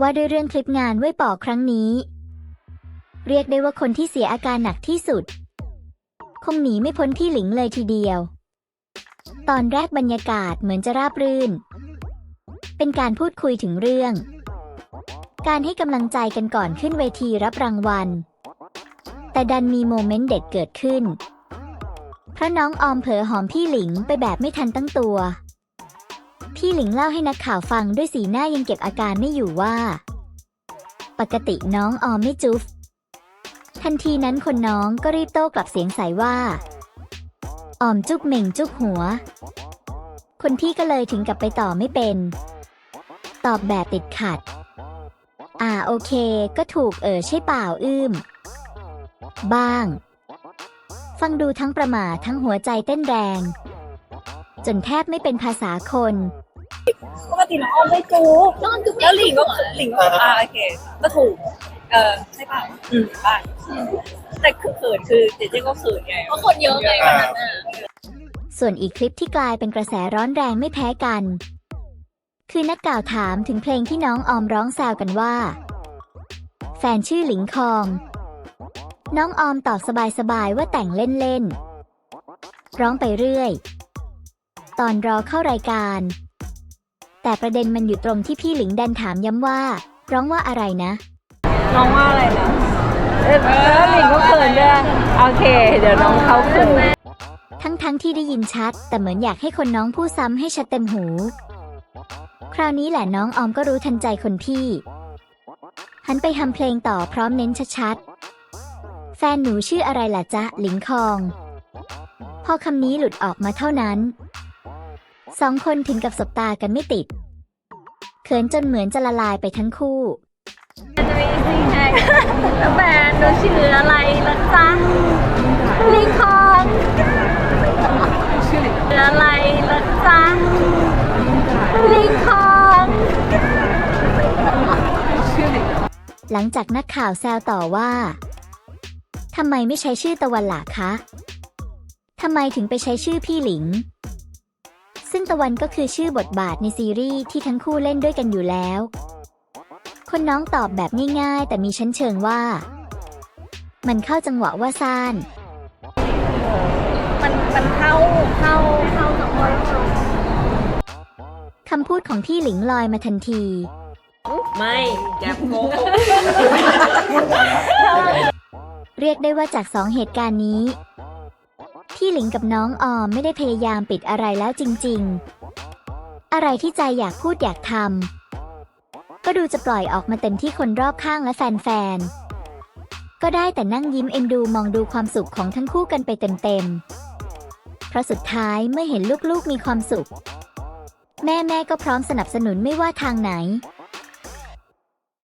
ว่าด้วยเรื่องคลิปงานไว้ปอครั้งนี้ เรียกได้ว่าคนที่เสียอาการหนักที่สุด คงหนีไม่พ้นพี่หลิงเลยทีเดียว ตอนแรกบรรยากาศเหมือนจะราบรื่น เป็นการพูดคุยถึงเรื่อง การให้กำลังใจกันก่อนขึ้นเวทีรับรางวัล แต่ดันมีโมเมนต์เด็ดเกิดขึ้น เพราะน้องออมเผลอหอมพี่หลิงไปแบบไม่ทันตั้งตัว พี่หลิงเล่าให้นักข่าวฟังด้วยสีหน้ายังเก็บอาการไม่อยู่ว่า ปกติน้องออมไม่จุ๊บทันทีนั้นคนน้องก็รีบโต้กลับเสียงใสว่า ออมจุกเหม่งจุกหัว คนพี่ก็เลยถึงกับไปต่อไม่เป็น ตอบแบบติดขัด อ่าโอเค ก็ถูกเออใช่เปล่าอื้ม บ้าง ฟังดูทั้งประหมาทั้งหัวใจเต้นแรง จนแทบไม่เป็นภาษาคน ปกติน้องออมไม่จูบแล้วหลิงก็หลิงก็อ่าโอเคก็ถูก เออใช่ป่ะอืมป่ะแต่คือเขินคือเจเจก็เขินไงเพราะคนเยอะไงวันนั้นน่ะส่วนอีกคลิปที่กลายเป็นกระแสร้อนแรงไม่แพ้กัน คือนักกล่าวถามถึงเพลงที่น้องออมร้องแซวกันว่า แฟนชื่อหลิงคอง น้องออมตอบสบายๆว่าแต่งเล่นๆร้องไปเรื่อย ตอนรอเข้ารายการ แต่ประเด็นมันอยู่ตรงที่พี่หลิงดันถามย้ำว่า ร้องว่าอะไรนะ น้องว่าอะไรนะเออหลิงก็เขินด้วยโอเค เดี๋ยวน้องเขาเขินทั้งๆทที่ได้ยินชัด แต่เหมือนอยากให้คนน้องพูดซ้ำให้ชัดเต็มหู คราวนี้แหละน้องออมก็รู้ทันใจคนพี่ หันไปทำเพลงต่อพร้อมเน้นชัดๆ แฟนหนูชื่ออะไรล่ะจ๊ะหลิงคอง พอคำนี้หลุดออกมาเท่านั้น สองคนถึงกับสบตากันไม่ติด เขินจนเหมือนจะละลายไปทั้งคู่จะมีสิ่งแรกแล้วแฟนหนูชื่ออะไรล่ะจ๊ะลิงคองชื่ออะไรล่ะจ๊ะลิงคองหลังจากนักข่าวแซวต่อว่าทำไมไม่ใช้ชื่อตะวันล่ะคะทำไมถึงไปใช้ชื่อพี่หลิง ซึ่งตะวันก็คือชื่อบทบาทในซีรีส์ที่ทั้งคู่เล่นด้วยกันอยู่แล้ว คนน้องตอบแบบง่ายๆ แต่มีชั้นเชิงว่า มันเข้าจังหวะว่าซ่าน มันมันเข้าเข้าเข้ากับคนคำพูดของพี่หลิงลอยมาทันที ไม่แกโกหกเรียกได้ว่าจากสองเหตุการณ์นี้ พี่หลิงกับน้องออมไม่ได้พยายามปิดอะไรแล้วจริง ๆ อะไรที่ใจอยากพูดอยากทำก็ดูจะปล่อยออกมาเต็มที่คนรอบข้างและแฟนๆ ก็ได้แต่นั่งยิ้มเอ็นดูมองดูความสุขของทั้งคู่กันไปเต็มๆ เพราะสุดท้ายเมื่อเห็นลูกๆมีความสุข แม่ๆก็พร้อมสนับสนุนไม่ว่าทางไหน